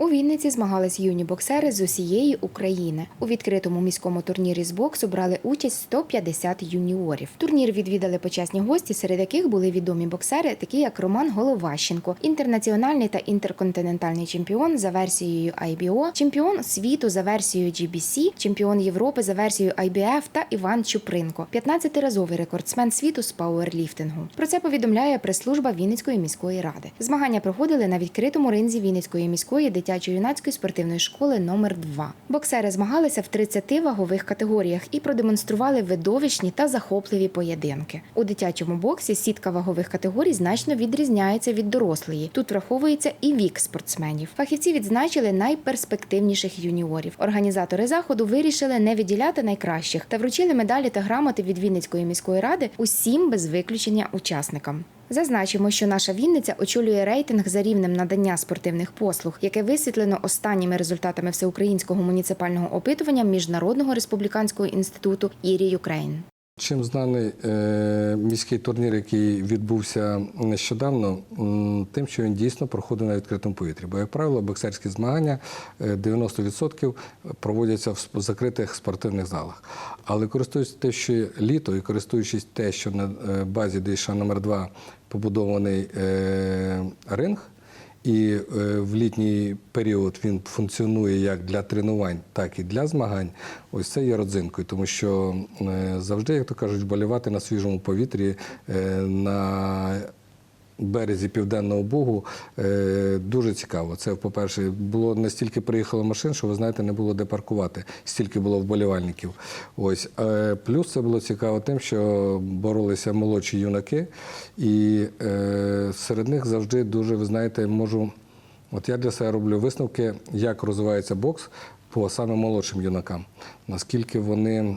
У Вінниці змагались юні боксери з усієї України. У відкритому міському турнірі з боксу брали участь 150 юніорів. Турнір відвідали почесні гості, серед яких були відомі боксери, такі як Роман Головащенко, інтернаціональний та інтерконтинентальний чемпіон за версією IBO, чемпіон світу за версією GBC, чемпіон Європи за версією IBF та Іван Чупринко, 15-разовий рекордсмен світу з пауерліфтингу. Про це повідомляє прес-служба Вінницької міської ради. Змагання проходили на відкритому ринзі Вінницької міської дитячо-юнацької спортивної школи номер 2 Боксери змагалися в 30 вагових категоріях і продемонстрували видовищні та захопливі поєдинки. У дитячому боксі сітка вагових категорій значно відрізняється від дорослої. Тут враховується і вік спортсменів. Фахівці відзначили найперспективніших юніорів. Організатори заходу вирішили не відділяти найкращих та вручили медалі та грамоти від Вінницької міської ради усім без виключення учасникам. Зазначимо, що наша Вінниця очолює рейтинг за рівнем надання спортивних послуг, яке висвітлено останніми результатами всеукраїнського муніципального опитування Міжнародного республіканського інституту Ірі Юкрейн. Чим знаний е, міський турнір, який відбувся нещодавно, тим, що він дійсно проходить на відкритому повітрі. Бо, як правило, боксерські змагання е, 90% проводяться в закритих спортивних залах. Але користуючись те, що літо, і користуючись те, що на е, базі ДШ номер 2 побудований е, ринг. І е, в літній період він функціонує як для тренувань, так і для змагань. Ось це є родзинкою, тому що е, завжди, як то кажуть, болівати на свіжому повітрі е, на березі Південного Бугу е, дуже цікаво. Це, по-перше, було настільки приїхало машин, що ви знаєте, не було де паркувати, стільки було вболівальників. Ось Е, плюс це було цікаво тим, що боролися молодші юнаки, і е, серед них завжди дуже, ви знаєте, можу. От я для себе роблю висновки, як розвивається бокс по саме молодшим юнакам. Наскільки вони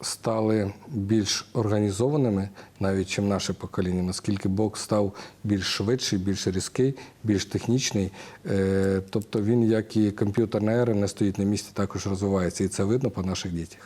стали більш організованими, навіть чим наше покоління, наскільки бокс став більш швидший, більш різкий, більш технічний. Е, тобто він, як і комп'ютерна ера, не стоїть на місці, також розвивається. І це видно по наших дітях.